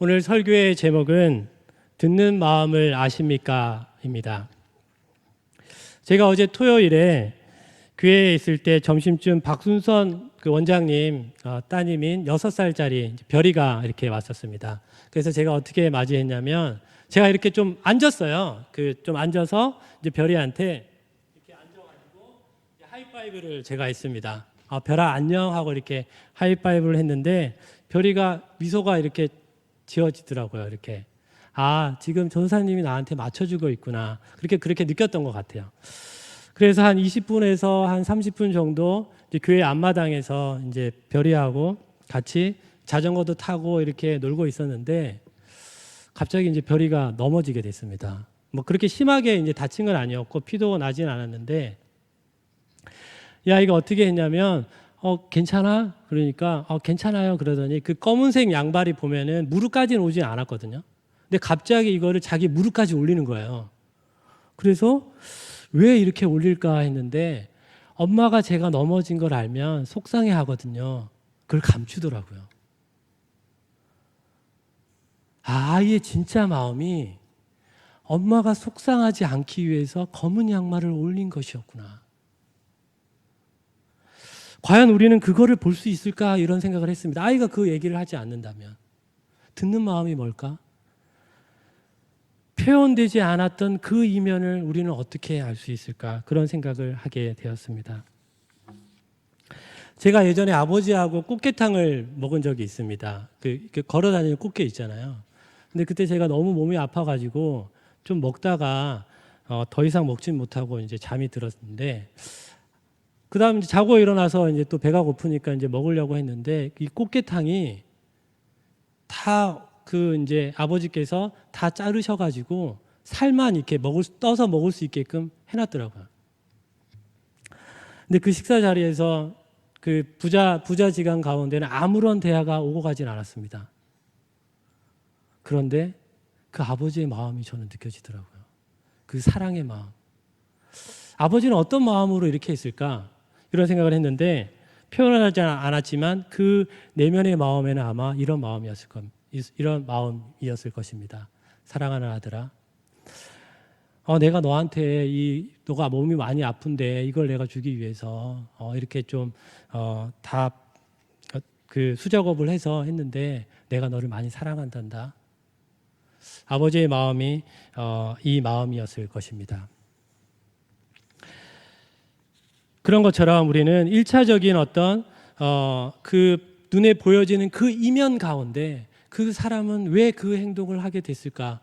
오늘 설교의 제목은 듣는 마음을 아십니까? 입니다. 제가 어제 토요일에 교회에 있을 때 점심쯤 박순선 그 원장님 어, 따님인 6살짜리 별이가 이렇게 왔었습니다. 그래서 제가 어떻게 맞이했냐면 제가 이렇게 좀 앉았어요. 그 좀 앉아서 이제 별이한테 이렇게 앉아가지고 하이파이브를 제가 했습니다. 아, 별아 안녕 하고 이렇게 하이파이브를 했는데 별이가 미소가 이렇게 지어지더라고요. 이렇게 아 지금 전사님이 나한테 맞춰주고 있구나 그렇게 그렇게 느꼈던 것 같아요. 그래서 한 20분에서 한 30분 정도 교회 앞마당에서 이제 별이하고 같이 자전거도 타고 이렇게 놀고 있었는데 갑자기 이제 별이가 넘어지게 됐습니다. 뭐 그렇게 심하게 이제 다친 건 아니었고 피도 나진 않았는데 야 이거 어떻게 했냐면 어 괜찮아 그러니까 어 괜찮아요 그러더니 그 검은색 양발이 보면은 무릎까지는 오지 않았거든요. 근데 갑자기 이거를 자기 무릎까지 올리는 거예요. 그래서 왜 이렇게 올릴까 했는데 엄마가 제가 넘어진 걸 알면 속상해 하거든요. 그걸 감추더라고요. 아, 아이의 진짜 마음이 엄마가 속상하지 않기 위해서 검은 양말을 올린 것이었구나. 과연 우리는 그거를 볼 수 있을까 이런 생각을 했습니다. 아이가 그 얘기를 하지 않는다면 듣는 마음이 뭘까? 표현되지 않았던 그 이면을 우리는 어떻게 알 수 있을까? 그런 생각을 하게 되었습니다. 제가 예전에 아버지하고 꽃게탕을 먹은 적이 있습니다. 그, 그 걸어 다니는 꽃게 있잖아요. 근데 그때 제가 너무 몸이 아파가지고 좀 먹다가 어, 더 이상 먹진 못하고 이제 잠이 들었는데 그 다음 자고 일어나서 이제 또 배가 고프니까 이제 먹으려고 했는데 이 꽃게탕이 다 그 이제 아버지께서 다 자르셔 가지고 살만 이렇게 먹을 수- 떠서 먹을 수 있게끔 해놨더라고요. 근데 그 식사 자리에서 그 부자 부자 지간 가운데는 아무런 대화가 오고 가진 않았습니다. 그런데 그 아버지의 마음이 저는 느껴지더라고요. 그 사랑의 마음. 아버지는 어떤 마음으로 이렇게 했을까? 이런 생각을 했는데 표현하지 않았지만 그 내면의 마음에는 아마 이런 마음이었을 겁니다. 이런 마음이었을 것입니다. 사랑하는 아들아, 어, 내가 너한테 이 너가 몸이 많이 아픈데 이걸 내가 주기 위해서 어, 이렇게 좀다그 수작업을 해서 했는데 내가 너를 많이 사랑한단다. 아버지의 마음이 어, 이 마음이었을 것입니다. 그런 것처럼 우리는 일차적인 어떤 어, 그 눈에 보여지는 그 이면 가운데 그 사람은 왜 그 행동을 하게 됐을까?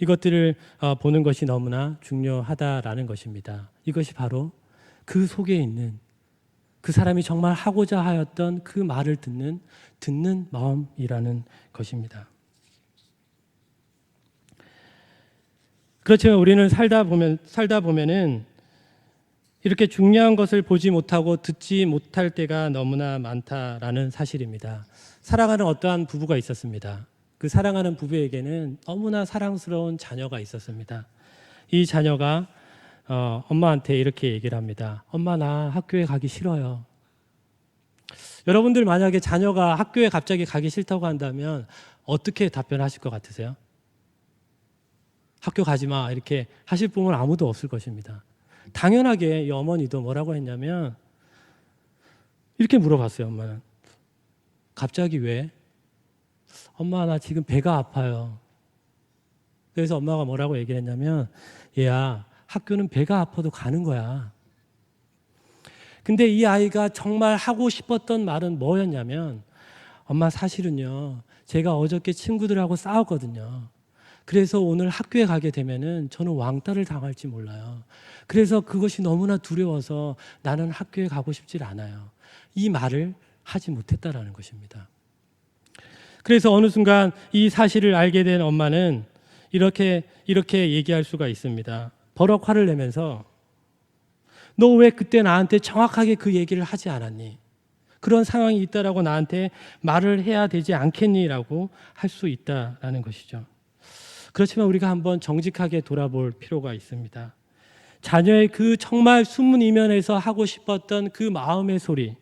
이것들을 어, 보는 것이 너무나 중요하다라는 것입니다. 이것이 바로 그 속에 있는 그 사람이 정말 하고자 하였던 그 말을 듣는 듣는 마음이라는 것입니다. 그렇지만 우리는 살다 보면 살다 보면은 이렇게 중요한 것을 보지 못하고 듣지 못할 때가 너무나 많다라는 사실입니다. 사랑하는 어떠한 부부가 있었습니다. 그 사랑하는 부부에게는 너무나 사랑스러운 자녀가 있었습니다. 이 자녀가 어, 엄마한테 이렇게 얘기를 합니다. 엄마 나 학교에 가기 싫어요. 여러분들 만약에 자녀가 학교에 갑자기 가기 싫다고 한다면 어떻게 답변하실 것 같으세요? 학교 가지 마 이렇게 하실 분은 아무도 없을 것입니다. 당연하게 이 어머니도 뭐라고 했냐면 이렇게 물어봤어요. 엄마는 갑자기 왜? 엄마 나 지금 배가 아파요. 그래서 엄마가 뭐라고 얘기를 했냐면 얘야 학교는 배가 아파도 가는 거야. 근데 이 아이가 정말 하고 싶었던 말은 뭐였냐면 엄마 사실은요 제가 어저께 친구들하고 싸웠거든요. 그래서 오늘 학교에 가게 되면은 저는 왕따를 당할지 몰라요. 그래서 그것이 너무나 두려워서 나는 학교에 가고 싶질 않아요. 이 말을 하지 못했다라는 것입니다. 그래서 어느 순간 이 사실을 알게 된 엄마는 이렇게 이렇게 얘기할 수가 있습니다. 버럭 화를 내면서 너 왜 그때 나한테 정확하게 그 얘기를 하지 않았니? 그런 상황이 있다라고 나한테 말을 해야 되지 않겠니라고 할 수 있다라는 것이죠. 그렇지만 우리가 한번 정직하게 돌아볼 필요가 있습니다. 자녀의 그 정말 숨은 이면에서 하고 싶었던 그 마음의 소리,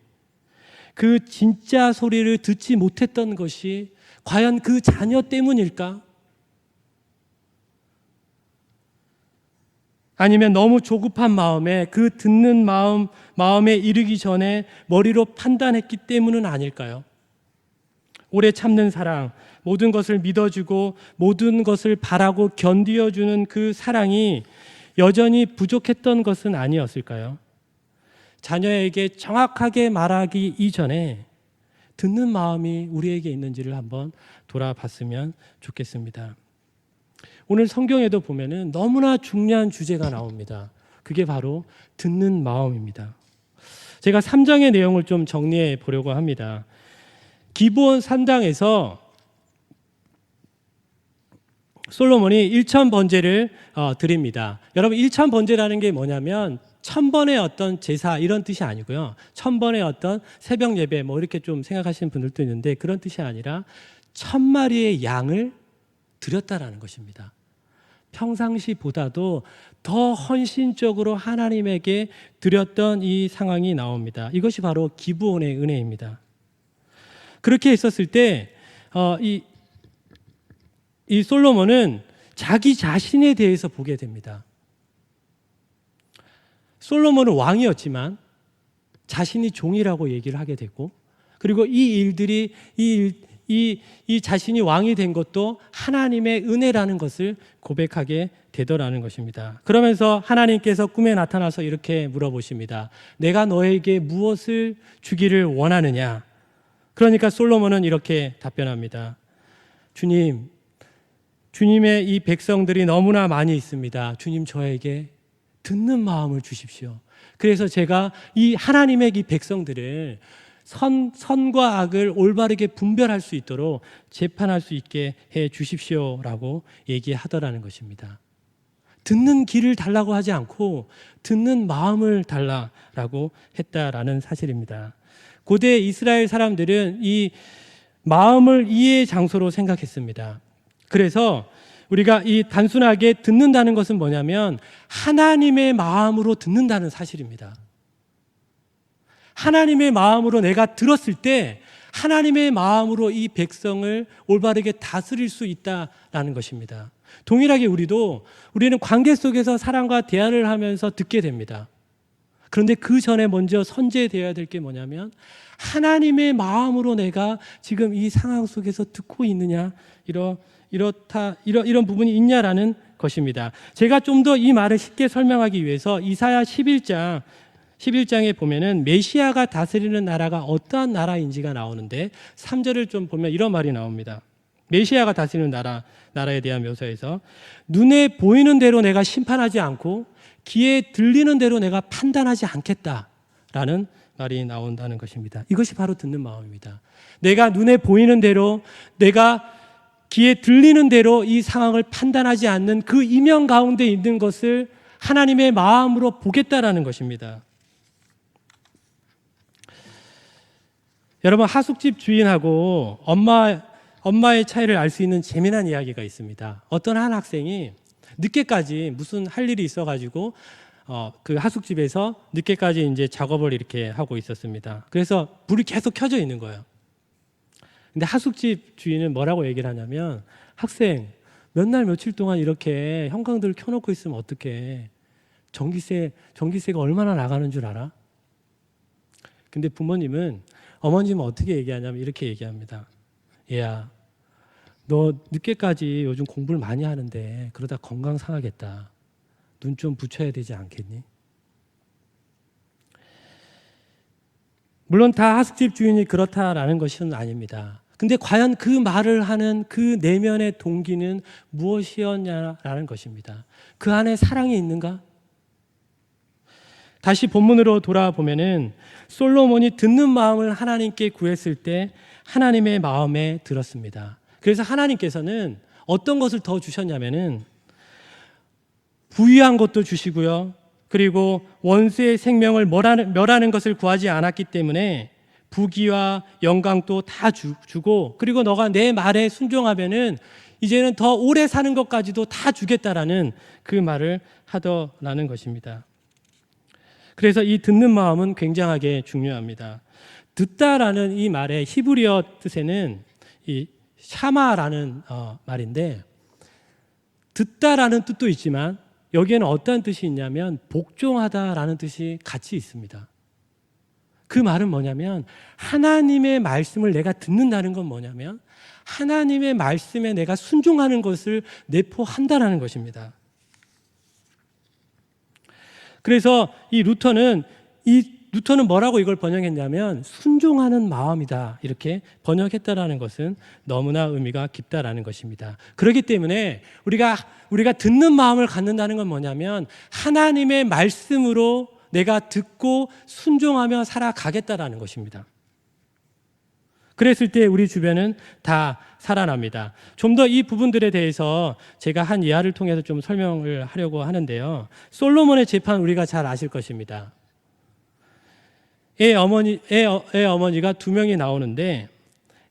그 진짜 소리를 듣지 못했던 것이 과연 그 자녀 때문일까? 아니면 너무 조급한 마음에 그 듣는 마음 마음에 이르기 전에 머리로 판단했기 때문은 아닐까요? 오래 참는 사랑, 모든 것을 믿어주고 모든 것을 바라고 견디어주는 그 사랑이 여전히 부족했던 것은 아니었을까요? 자녀에게 정확하게 말하기 이전에 듣는 마음이 우리에게 있는지를 한번 돌아봤으면 좋겠습니다. 오늘 성경에도 보면은 너무나 중요한 주제가 나옵니다. 그게 바로 듣는 마음입니다. 제가 3장의 내용을 좀 정리해 보려고 합니다. 기브온 산당에서 솔로몬이 1천 번제를 어, 드립니다. 여러분 1천 번제라는 게 뭐냐면 천 번의 어떤 제사 이런 뜻이 아니고요. 천 번의 어떤 새벽 예배 뭐 이렇게 좀 생각하시는 분들도 있는데 그런 뜻이 아니라 천 마리의 양을 드렸다라는 것입니다. 평상시보다도 더 헌신적으로 하나님에게 드렸던 이 상황이 나옵니다. 이것이 바로 기부원의 은혜입니다. 그렇게 있었을 때, 어, 이, 이 솔로몬은 자기 자신에 대해서 보게 됩니다. 솔로몬은 왕이었지만 자신이 종이라고 얘기를 하게 됐고, 그리고 이 일들이 이 일, 이, 이 자신이 왕이 된 것도 하나님의 은혜라는 것을 고백하게 되더라는 것입니다. 그러면서 하나님께서 꿈에 나타나서 이렇게 물어보십니다. 내가 너에게 무엇을 주기를 원하느냐? 그러니까 솔로몬은 이렇게 답변합니다. 주님, 주님의 이 백성들이 너무나 많이 있습니다. 주님 저에게 듣는 마음을 주십시오. 그래서 제가 이 하나님의 이 백성들을 선, 선과 악을 올바르게 분별할 수 있도록 재판할 수 있게 해 주십시오 라고 얘기하더라는 것입니다. 듣는 길을 달라고 하지 않고 듣는 마음을 달라라고 했다라는 사실입니다. 고대 이스라엘 사람들은 이 마음을 이해의 장소로 생각했습니다. 그래서 우리가 이 단순하게 듣는다는 것은 뭐냐면 하나님의 마음으로 듣는다는 사실입니다. 하나님의 마음으로 내가 들었을 때 하나님의 마음으로 이 백성을 올바르게 다스릴 수 있다라는 것입니다. 동일하게 우리도 우리는 관계 속에서 사람과 대화를 하면서 듣게 됩니다. 그런데 그 전에 먼저 선제되어야 될 게 뭐냐면 하나님의 마음으로 내가 지금 이 상황 속에서 듣고 있느냐 이러 이렇다 이런 이런 부분이 있냐라는 것입니다. 제가 좀 더 이 말을 쉽게 설명하기 위해서 이사야 11장 11장에 보면은 메시아가 다스리는 나라가 어떠한 나라인지가 나오는데 3절을 좀 보면 이런 말이 나옵니다. 메시아가 다스리는 나라 나라에 대한 묘사에서 눈에 보이는 대로 내가 심판하지 않고 귀에 들리는 대로 내가 판단하지 않겠다라는 말이 나온다는 것입니다. 이것이 바로 듣는 마음입니다. 내가 눈에 보이는 대로 내가 귀에 들리는 대로 이 상황을 판단하지 않는 그 이면 가운데 있는 것을 하나님의 마음으로 보겠다라는 것입니다. 여러분 하숙집 주인하고 엄마 엄마의 차이를 알 수 있는 재미난 이야기가 있습니다. 어떤 한 학생이 늦게까지 무슨 할 일이 있어가지고 어, 그 하숙집에서 늦게까지 이제 작업을 이렇게 하고 있었습니다. 그래서 불이 계속 켜져 있는 거예요. 근데 하숙집 주인은 뭐라고 얘기를 하냐면 학생 몇 날 며칠 동안 이렇게 형광등을 켜놓고 있으면 어떡해? 전기세 전기세가 얼마나 나가는 줄 알아? 근데 부모님은 어머님은 어떻게 얘기하냐면 이렇게 얘기합니다. 얘야, 너 늦게까지 요즘 공부를 많이 하는데 그러다 건강 상하겠다. 눈 좀 붙여야 되지 않겠니? 물론 다 하숙집 주인이 그렇다라는 것은 아닙니다. 근데 과연 그 말을 하는 그 내면의 동기는 무엇이었냐라는 것입니다. 그 안에 사랑이 있는가? 다시 본문으로 돌아보면은 솔로몬이 듣는 마음을 하나님께 구했을 때 하나님의 마음에 들었습니다. 그래서 하나님께서는 어떤 것을 더 주셨냐면은 부유한 것도 주시고요. 그리고 원수의 생명을 멸하는, 것을 구하지 않았기 때문에 부귀와 영광도 다 주, 고 그리고 너가 내 말에 순종하면은 이제는 더 오래 사는 것까지도 다 주겠다라는 그 말을 하더라는 것입니다. 그래서 이 듣는 마음은 굉장하게 중요합니다. 듣다라는 이 말의 히브리어 뜻에는 이 샤마라는 어, 말인데 듣다라는 뜻도 있지만 여기에는 어떠한 뜻이 있냐면 복종하다라는 뜻이 같이 있습니다. 그 말은 뭐냐면 하나님의 말씀을 내가 듣는다는 건 뭐냐면 하나님의 말씀에 내가 순종하는 것을 내포한다라는 것입니다. 그래서 이 루터는 이 루터는 뭐라고 이걸 번역했냐면 순종하는 마음이다 이렇게 번역했다라는 것은 너무나 의미가 깊다라는 것입니다. 그렇기 때문에 우리가 우리가 듣는 마음을 갖는다는 건 뭐냐면 하나님의 말씀으로 내가 듣고 순종하며 살아가겠다라는 것입니다. 그랬을 때 우리 주변은 다 살아납니다. 좀 더 이 부분들에 대해서 제가 한 예화를 통해서 좀 설명을 하려고 하는데요. 솔로몬의 재판 우리가 잘 아실 것입니다. 애 어머니 애, 어, 애 어머니가 두 명이 나오는데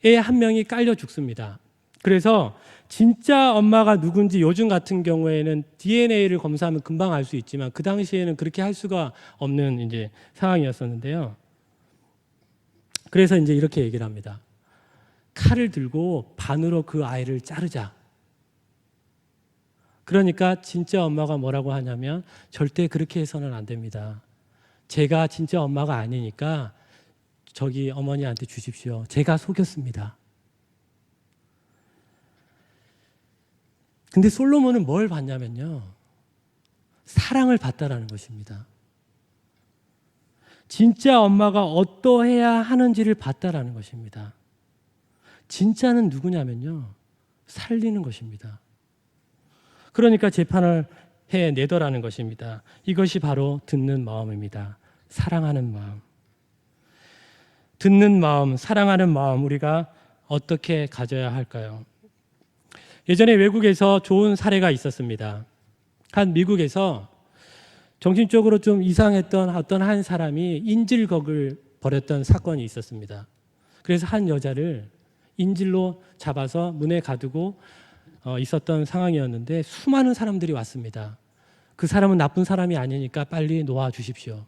애 한 명이 깔려 죽습니다. 그래서 진짜 엄마가 누군지 요즘 같은 경우에는 DNA를 검사하면 금방 알 수 있지만 그 당시에는 그렇게 할 수가 없는 이제 상황이었었는데요. 그래서 이제 이렇게 얘기를 합니다. 칼을 들고 반으로 그 아이를 자르자. 그러니까 진짜 엄마가 뭐라고 하냐면 절대 그렇게 해서는 안 됩니다. 제가 진짜 엄마가 아니니까 저기 어머니한테 주십시오. 제가 속였습니다. 근데 솔로몬은 뭘 봤냐면요. 사랑을 받다라는 것입니다. 진짜 엄마가 어떠해야 하는지를 봤다라는 것입니다. 진짜는 누구냐면요. 살리는 것입니다. 그러니까 재판을 해 내더라는 것입니다. 이것이 바로 듣는 마음입니다. 사랑하는 마음. 듣는 마음, 사랑하는 마음, 우리가 어떻게 가져야 할까요? 예전에 외국에서 좋은 사례가 있었습니다. 한 미국에서 정신적으로 좀 이상했던 어떤 한 사람이 인질극을 벌였던 사건이 있었습니다. 그래서 한 여자를 인질로 잡아서 문에 가두고 어, 있었던 상황이었는데 수많은 사람들이 왔습니다. 그 사람은 나쁜 사람이 아니니까 빨리 놓아 주십시오.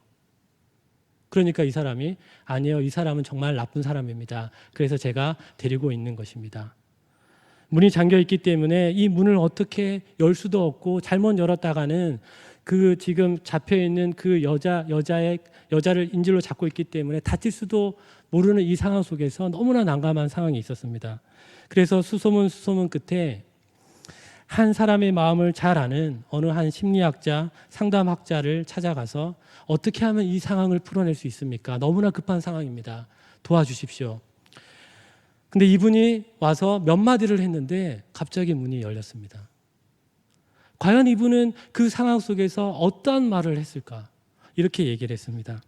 그러니까 이 사람이 아니요, 이 사람은 정말 나쁜 사람입니다. 그래서 제가 데리고 있는 것입니다. 문이 잠겨 있기 때문에 이 문을 어떻게 열 수도 없고 잘못 열었다가는 그 지금 잡혀 있는 그 여자 여자의 여자를 인질로 잡고 있기 때문에 다칠 수도 모르는 이 상황 속에서 너무나 난감한 상황이 있었습니다. 그래서 수소문 수소문 끝에 한 사람의 마음을 잘 아는 어느 한 심리학자, 상담학자를 찾아가서 어떻게 하면 이 상황을 풀어낼 수 있습니까? 너무나 급한 상황입니다. 도와주십시오. 근데 이분이 와서 몇 마디를 했는데 갑자기 문이 열렸습니다. 과연 이분은 그 상황 속에서 어떠한 말을 했을까? 이렇게 얘기를 했습니다.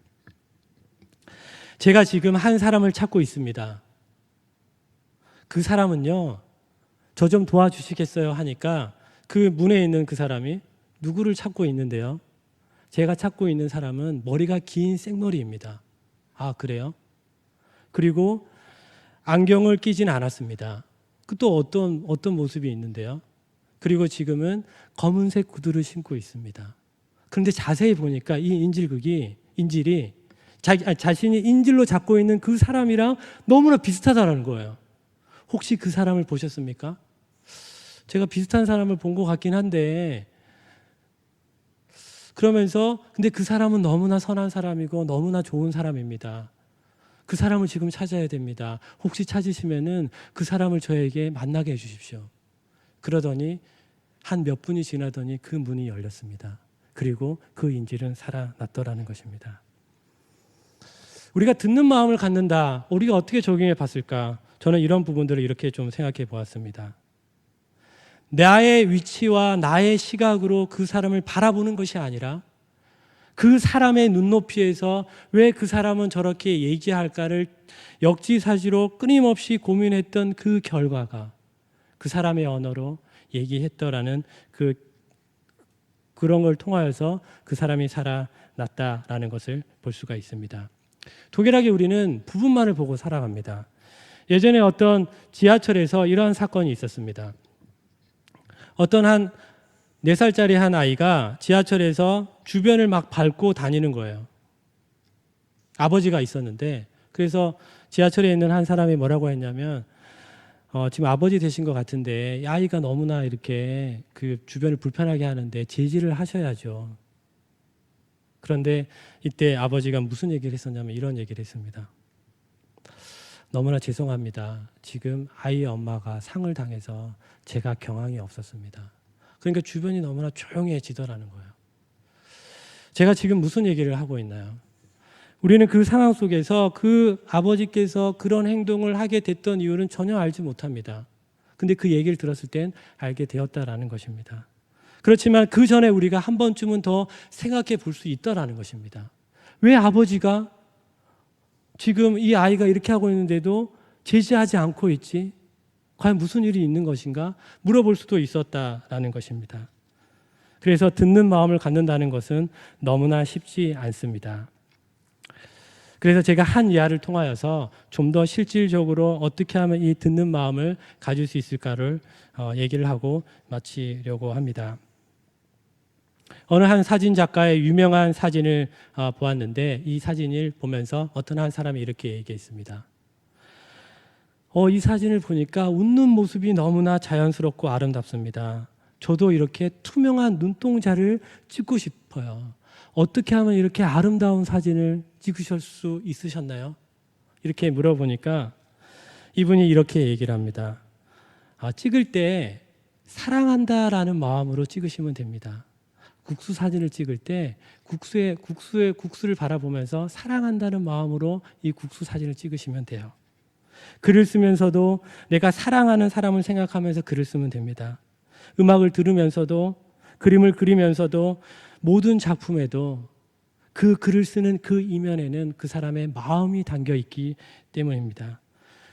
제가 지금 한 사람을 찾고 있습니다. 그 사람은요, 저 좀 도와주시겠어요? 하니까 그 문에 있는 그 사람이 누구를 찾고 있는데요. 제가 찾고 있는 사람은 머리가 긴 생머리입니다. 아, 그래요? 그리고 안경을 끼진 않았습니다. 그 또 어떤, 어떤 모습이 있는데요. 그리고 지금은 검은색 구두를 신고 있습니다. 그런데 자세히 보니까 이 인질극이, 인질이 자기, 아니, 자신이 인질로 잡고 있는 그 사람이랑 너무나 비슷하다는 거예요. 혹시 그 사람을 보셨습니까? 제가 비슷한 사람을 본 것 같긴 한데, 그러면서, 근데 그 사람은 너무나 선한 사람이고 너무나 좋은 사람입니다. 그 사람을 지금 찾아야 됩니다. 혹시 찾으시면은 그 사람을 저에게 만나게 해주십시오. 그러더니 한 몇 분이 지나더니 그 문이 열렸습니다. 그리고 그 인질은 살아났더라는 것입니다. 우리가 듣는 마음을 갖는다. 우리가 어떻게 적용해 봤을까? 저는 이런 부분들을 이렇게 좀 생각해 보았습니다. 나의 위치와 나의 시각으로 그 사람을 바라보는 것이 아니라 그 사람의 눈높이에서 왜 그 사람은 저렇게 얘기할까를 역지사지로 끊임없이 고민했던 그 결과가 그 사람의 언어로 얘기했더라는 그 그런 걸 통하여서 그 사람이 살아났다라는 것을 볼 수가 있습니다. 독일하게 우리는 부분만을 보고 살아갑니다. 예전에 어떤 지하철에서 이러한 사건이 있었습니다. 어떤 한 4살짜리 한 아이가 지하철에서 주변을 막 밟고 다니는 거예요. 아버지가 있었는데, 그래서 지하철에 있는 한 사람이 뭐라고 했냐면, 어, 지금 아버지 되신 것 같은데 이 아이가 너무나 이렇게 그 주변을 불편하게 하는데 제지를 하셔야죠. 그런데 이때 아버지가 무슨 얘기를 했었냐면 이런 얘기를 했습니다. 너무나 죄송합니다. 지금 아이의 엄마가 상을 당해서 제가 경황이 없었습니다. 그러니까 주변이 너무나 조용해지더라는 거예요. 제가 지금 무슨 얘기를 하고 있나요? 우리는 그 상황 속에서 그 아버지께서 그런 행동을 하게 됐던 이유는 전혀 알지 못합니다. 근데 그 얘기를 들었을 땐 알게 되었다라는 것입니다. 그렇지만 그 전에 우리가 한 번쯤은 더 생각해 볼 수 있다라는 것입니다. 왜 아버지가 지금 이 아이가 이렇게 하고 있는데도 제지하지 않고 있지? 과연 무슨 일이 있는 것인가? 물어볼 수도 있었다라는 것입니다. 그래서 듣는 마음을 갖는다는 것은 너무나 쉽지 않습니다. 그래서 제가 한 이하를 통하여서 좀 더 실질적으로 어떻게 하면 이 듣는 마음을 가질 수 있을까를 어, 얘기를 하고 마치려고 합니다. 어느 한 사진 작가의 유명한 사진을 어, 보았는데 이 사진을 보면서 어떤 한 사람이 이렇게 얘기했습니다. 어, 이 사진을 보니까 웃는 모습이 너무나 자연스럽고 아름답습니다. 저도 이렇게 투명한 눈동자를 찍고 싶어요. 어떻게 하면 이렇게 아름다운 사진을 찍으실 수 있으셨나요? 이렇게 물어보니까 이분이 이렇게 얘기를 합니다. 아, 찍을 때 사랑한다라는 마음으로 찍으시면 됩니다. 국수 사진을 찍을 때 국수의 국수의 국수를 바라보면서 사랑한다는 마음으로 이 국수 사진을 찍으시면 돼요. 글을 쓰면서도 내가 사랑하는 사람을 생각하면서 글을 쓰면 됩니다. 음악을 들으면서도 그림을 그리면서도 모든 작품에도 그 글을 쓰는 그 이면에는 그 사람의 마음이 담겨 있기 때문입니다.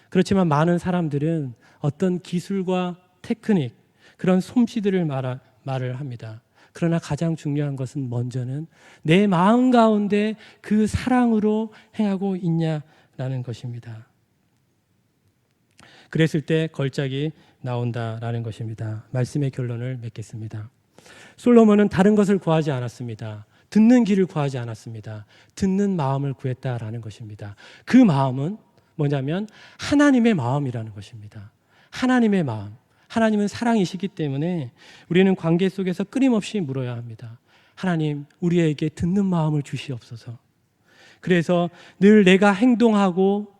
그렇지만 많은 사람들은 어떤 기술과 테크닉, 그런 솜씨들을 말하, 말을 합니다. 그러나 가장 중요한 것은 먼저는 내 마음 가운데 그 사랑으로 행하고 있냐라는 것입니다. 그랬을 때 걸작이 나온다라는 것입니다. 말씀의 결론을 맺겠습니다. 솔로몬은 다른 것을 구하지 않았습니다. 듣는 길을 구하지 않았습니다. 듣는 마음을 구했다라는 것입니다. 그 마음은 뭐냐면 하나님의 마음이라는 것입니다. 하나님의 마음. 하나님은 사랑이시기 때문에 우리는 관계 속에서 끊임없이 물어야 합니다. 하나님, 우리에게 듣는 마음을 주시옵소서. 그래서 늘 내가 행동하고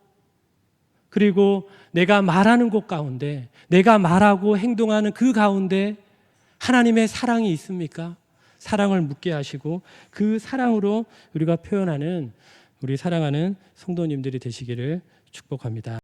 그리고 내가 말하는 곳 가운데 내가 말하고 행동하는 그 가운데 하나님의 사랑이 있습니까? 사랑을 묻게 하시고 그 사랑으로 우리가 표현하는 우리 사랑하는 성도님들이 되시기를 축복합니다.